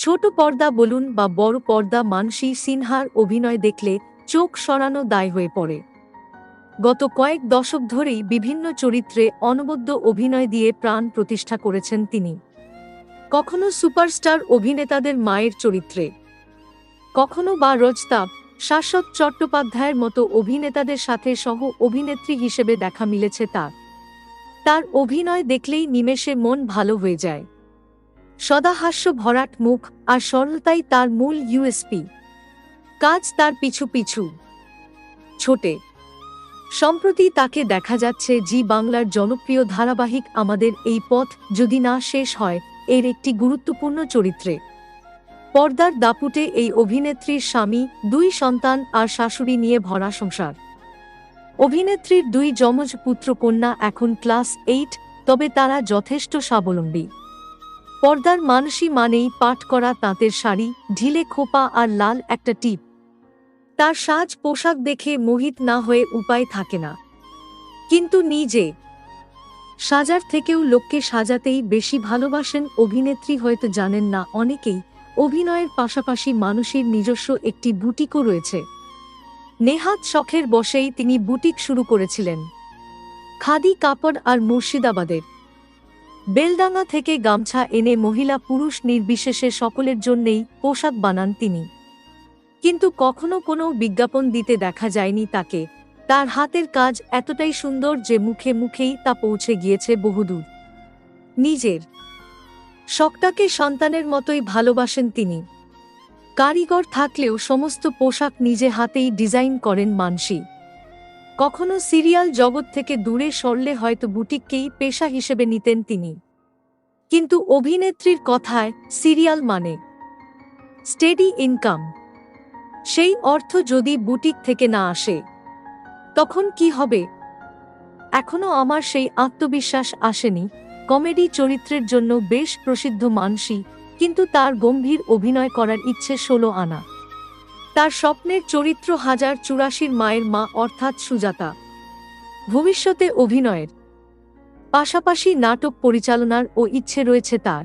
ছোট পর্দা বলুন বা বড় পর্দা মানসী সিনহার অভিনয় দেখলে চোখ সরানো দায় হয়ে পড়ে। গত কয়েক দশক ধরেই বিভিন্ন চরিত্রে অনবদ্য অভিনয় দিয়ে প্রাণ প্রতিষ্ঠা করেছেন তিনি। কখনো সুপারস্টার অভিনেতাদের মায়ের চরিত্রে, কখনো বা রজতাব শাশ্বত চট্টোপাধ্যায়ের মতো অভিনেতাদের সাথে সহ অভিনেত্রী হিসেবে দেখা মিলেছে তার। তার অভিনয় দেখলেই নিমেষে মন ভালো হয়ে যায়। সদাহাস্য ভরাট মুখ আর সরলতাই তার মূল ইউএসপি কাজ তার পিছু পিছু। ছোটে, সম্প্রতি তাকে দেখা যাচ্ছে জি বাংলার জনপ্রিয় ধারাবাহিক আমাদের এই পথ যদি না শেষ হয়, এর একটি গুরুত্বপূর্ণ চরিত্রে। পর্দার দাপুটে এই অভিনেত্রীর স্বামী, দুই সন্তান আর শাশুড়ি নিয়ে ভরা সংসার। অভিনেত্রীর দুই যমজ পুত্রকন্যা এখন ক্লাস এইট, তবে তারা যথেষ্ট স্বাবলম্বী। পর্দার মানসী মানেই পাঠ করা তাঁতের শাড়ি, ঢিলে খোপা আর লাল একটা টিপ। তার সাজ পোশাক দেখে মোহিত না হয়ে উপায় থাকে না। কিন্তু নিজে সাজার থেকেও লোককে সাজাতেই বেশি ভালোবাসেন অভিনেত্রী হয়তো জানেন না অনেকেই, অভিনয়ের পাশাপাশি মানুষের নিজস্ব একটি বুটিকও রয়েছে। নেহাত শখের বসেই তিনি বুটিক শুরু করেছিলেন। খাদি কাপড় আর মুর্শিদাবাদের বেলডাঙ্গা থেকে গামছা এনে মহিলা পুরুষ নির্বিশেষে সকলের জন্যেই পোশাক বানান তিনি। কিন্তু কখনো কোনো বিজ্ঞাপন দিতে দেখা যায়নি তাকে। তার হাতের কাজ এতটাই সুন্দর যে মুখে মুখেই তা পৌঁছে গিয়েছে বহুদূর। নিজের শখটাকে সন্তানের মতোই ভালোবাসেন তিনি। কারিগর থাকলেও সমস্ত পোশাক নিজে হাতেই ডিজাইন করেন মানসী। কখনো সিরিয়াল জগৎ থেকে দূরে সরলে হয়তো বুটিককেই পেশা হিসেবে নিতেন তিনি। কিন্তু অভিনেত্রীর কথায় সিরিয়াল মানে স্টেডি ইনকাম। সেই অর্থ যদি বুটিক থেকে না আসে, তখন কি হবে? এখনও আমার সেই আত্মবিশ্বাস আসেনি। কমেডি চরিত্রের জন্য বেশ প্রসিদ্ধ মানসী, কিন্তু তার গম্ভীর অভিনয় করার ইচ্ছে ষোলো আনা। তার স্বপ্নের চরিত্র হাজার চুরাশির মায়ের মা অর্থাৎ সুজাতা। ভবিষ্যতে অভিনয়ের পাশাপাশি নাটক পরিচালনার ও ইচ্ছে রয়েছে তার।